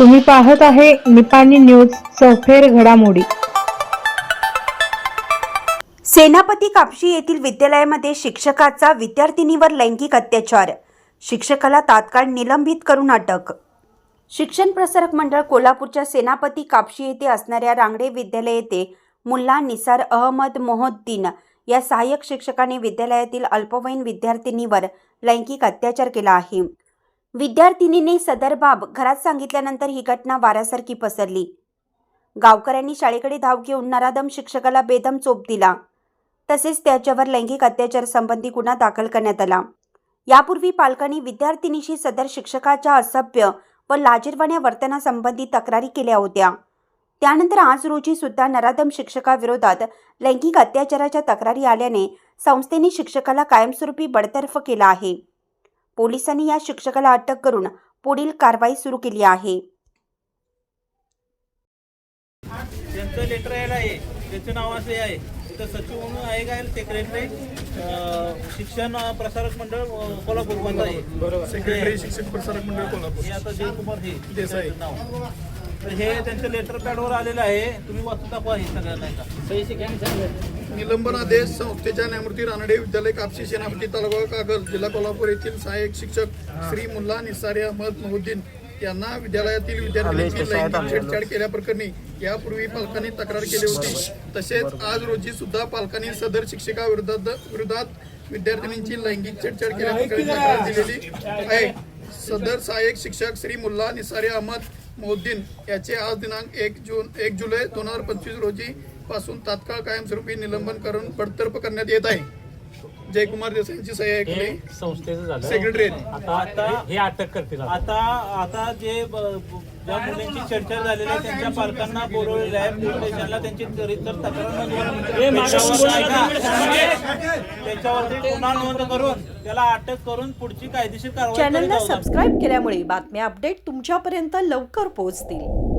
तुम्ही पाहत आहे निपाणी न्यूज सफेर घडामोडी. सेनापती कापशी येथील विद्यालयामध्ये शिक्षकाचा विद्यार्थिनीवर लैंगिक अत्याचार. शिक्षकाला तात्काळ निलंबित करून अटक. शिक्षण प्रसारक मंडळ कोल्हापूरच्या सेनापती कापशी येथे असणाऱ्या रांगडे विद्यालय येथे मुल्ला निसार अहमद मोहद्दीन या सहाय्यक शिक्षकाने विद्यालयातील अल्पवयीन विद्यार्थिनीवर लैंगिक अत्याचार केला आहे. विद्यार्थिनीने सदर बाब घरात सांगितल्यानंतर ही घटना वाऱ्यासारखी पसरली. गावकऱ्यांनी शाळेकडे धाव घेऊन नराधम शिक्षकाला बेदम चोप दिला. तसेच त्याच्यावर लैंगिक अत्याचार संबंधी गुन्हा दाखल करण्यात आला. यापूर्वी पालकांनी विद्यार्थिनीशी सदर शिक्षकाच्या असभ्य व लाजीरवाण्या वर्तनासंबंधी तक्रारी केल्या होत्या. त्यानंतर आज रोजी सुद्धा नराधम शिक्षकाविरोधात लैंगिक अत्याचाराच्या तक्रारी आल्याने संस्थेने शिक्षकाला कायमस्वरूपी बडतर्फ केला आहे. पोलिसांनी या शिक्षकाला अटक करून पुढील कारवाई सुरू केली आहे. त्यांचं लेटर यायला आहे. त्याचं नाव असं आहे. तिथं सचिव म्हणून आहे काय सेक्रेटरी शिक्षण प्रसारक मंडळ कोल्हापूर बंद आहे. बरोबर. सेक्रेटरी शिक्षक प्रसारक मंडळ कोल्हापूर. हे आता जयकुमार हे. देसाई. नाव. तर हे त्यांचं लेटर पॅडवर आलेलं आहे. तुम्ही वाचून दाखवा हे सगळ्यांना. निलंबन आदेश संस्थेच्या न्यायमूर्ती रानडे विद्यालय कापशी सेनापती तालुका कागल जिल्हा कोल्हापूर येथील सहाय्यक शिक्षक श्री मुल्ला निसारी अहमद मोहुद्दीन यांना विद्यालयातील विद्यार्थ्यांची लैंगिक छेडछाड केल्याप्रकरणी यापूर्वी पालकांनी तक्रार केली होती. तसेच आज रोजी सुद्धा पालकांनी सदर शिक्षका विरोधात विरोधात विद्यार्थिनींची लैंगिक छेडछाड केल्याप्रकरणी तक्रार दिलेली आहे. सदर सहाय्यक शिक्षक श्री मुल्ला निसारी अहमद मोहुद्दीन याचे आज दिनांक एक जून एक जुलै दोन हजार पंचवीस रोजी पासून तात्काळ कायमस्वरूपी निलंबन करून बडतर्फ करण्यात येत आहे. जयकुमार देसाईंची सही हे ऐकली. संस्थेचं झालं. सेक्रेटरी आहेत. आता आता- हे- अटक करतील आता. आता आता जे ब- ज्या मुलींची चर्चा झालेली आहे त्यांच्या पालकांना बोलवलेलं आहे. पोलीस स्टेशनला त्यांची चरित्र तक्रार नोंदवून त्याच्यावर ऐका. त्याच्यावरती गुन्हा नोंद करून त्याला अटक करून पुढची कायदेशीर कारवाई करीत चॅनलला आहोत. सबस्क्राईब केल्यामुळे बातम्या अपडेट तुमच्यापर्यंत लवकर पोहोचतील.